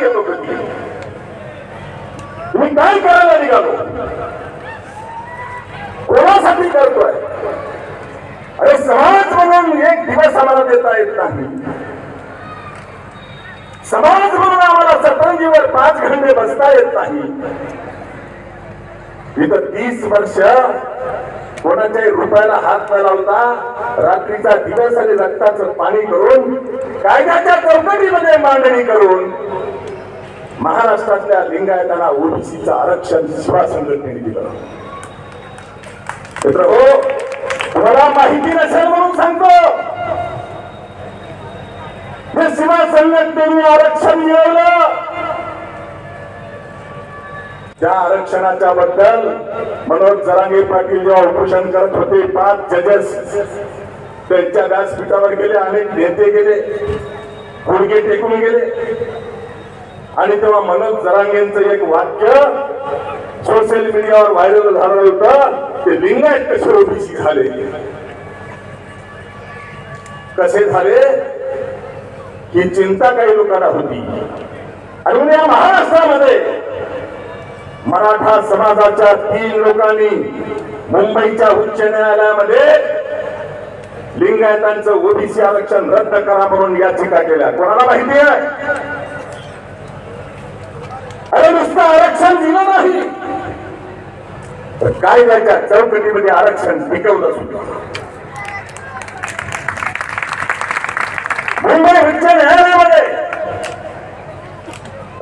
घेतो कधी मी काय करायला निघालो. कोणासाठी करतोय? अरे समाज म्हणून एक दिवस आम्हाला देता येत नाही. समाज म्हणून आम्हाला सतरंजीवर पाच घंटे बसता येत नाही. इथं तीस वर्ष कोणाच्याही रुपयाला हात न लावता रात्रीचा दिवस आणि रक्ताचं पाणी करून कायद्याच्या चौकटीमध्ये मांडणी करून महाराष्ट्रातल्या लिंगायतांना ओबीसीचं आरक्षण शिवा संघटनेने दिलं. मित्र हो तुम्हाला माहिती नसेल म्हणून सांगतो. हे शिवा संघटनेने आरक्षण मिळवलं. त्या आरक्षणाच्या बद्दल मनोज जरांगे पाटील जेव्हा उपोषण करत होते पाच जजेस त्यांच्या व्यासपीठावर गेले अनेक नेते गेले गुडगे टेकून गेले. आणि तेव्हा मनोज जरांगेंचं एक वाक्य सोशल मीडियावर व्हायरल झालं होतं. ते लिंगायत कसे ओबीसी झाले? कसे झाले? ही चिंता काही लोकांना होती. आणि म्हणून या महाराष्ट्रामध्ये मराठा समाजाच्या तीन लोकांनी मुंबईच्या उच्च न्यायालयामध्ये लिंगायतांचं ओबीसी आरक्षण रद्द करा म्हणून याचिका केल्या. कोणाला माहिती आहे अरे नुसतं आरक्षण दिलं नाही. तर काय त्याच्या चौकटीमध्ये आरक्षण टिकवलं सुद्धा. मुंबई उच्च न्यायालयामध्ये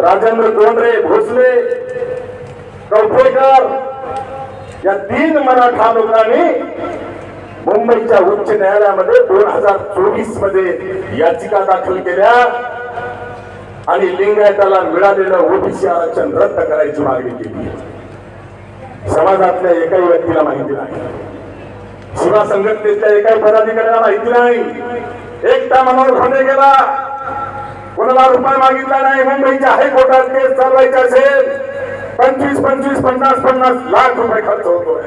राजेंद्र कोंडरे भोसले कवठेकर या तीन मराठा लोकांनी मुंबईच्या उच्च न्यायालयामध्ये दोन हजार चोवीसमध्ये याचिका दाखल केल्या. आणि लिंगायताला मिळालेलं ओबीसी आरक्षण रद्द करायची मागणी केली. समाजातल्या एकाही व्यक्तीला माहिती नाही. शिवा संघटनेतल्या एकाही पदाधिकाऱ्याला माहिती नाही. एकटा मनोहर होणे गेला. कोणाला रुपये मागितला नाही. मुंबईच्या हायकोर्टात केस चालवायची असेल. पंचवीस पंचवीस पन्नास पन्नास लाख रुपये खर्च होतोय.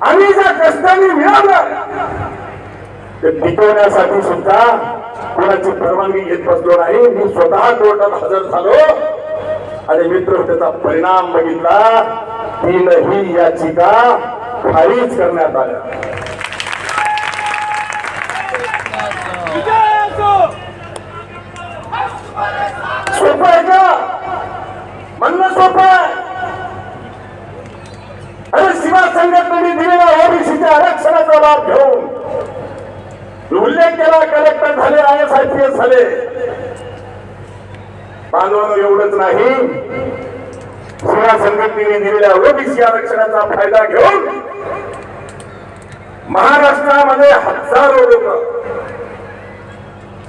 आम्ही ज्या कष्टाने मिळवलं ते टिकवण्यासाठी सुद्धा कोणाची परवानगी घेत बसलो नाही मी स्वतः कोर्टात हजर झालो. आणि मित्र त्याचा परिणाम बघितला. तीनही याचिका खारीज करण्यात आल्या सोपं आहे का म्हणणं सोपं आहे अरे शिवा संघटनेने दिलेल्या ओबीसीच्या आरक्षणाचा लाभ घेऊन उल्लेख केला कलेक्टर झाले आय एस पी एस झाले बांधवानं एवढंच नाही. सेवा संघटनेने दिलेल्या ओबीसी आरक्षणाचा फायदा घेऊन महाराष्ट्रामध्ये हजारो लोक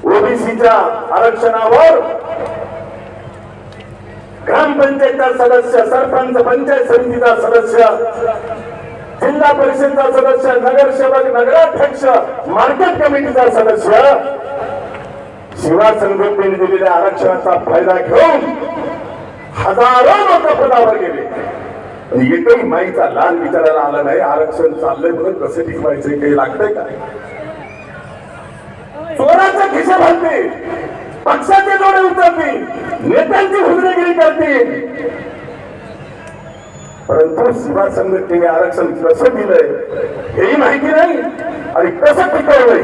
ओबीसीच्या आरक्षणावर ग्रामपंचायतचा सदस्य सरपंच पंचायत समितीचा सदस्य जिल्हा परिषदचा सदस्य नगरसेवक नगराध्यक्ष मार्केट कमिटीचा सदस्य सेवा संघटनेने दिलेल्या आरक्षणाचा फायदा घेऊन हजारो लोक पदावर गेले. एकही माईचा लाल विचारायला आला नाही आरक्षण चाललंय म्हणून कसं टिकवायचं काही लागतंय का? चोराच्या खिशा भरते पक्षाचे डोळे उचलतील नेत्यांची हुजरेगिरी करतील. परंतु शिवा संघटनेने आरक्षण कसं दिलंय हेही माहिती नाही आणि कसं टिकवलंय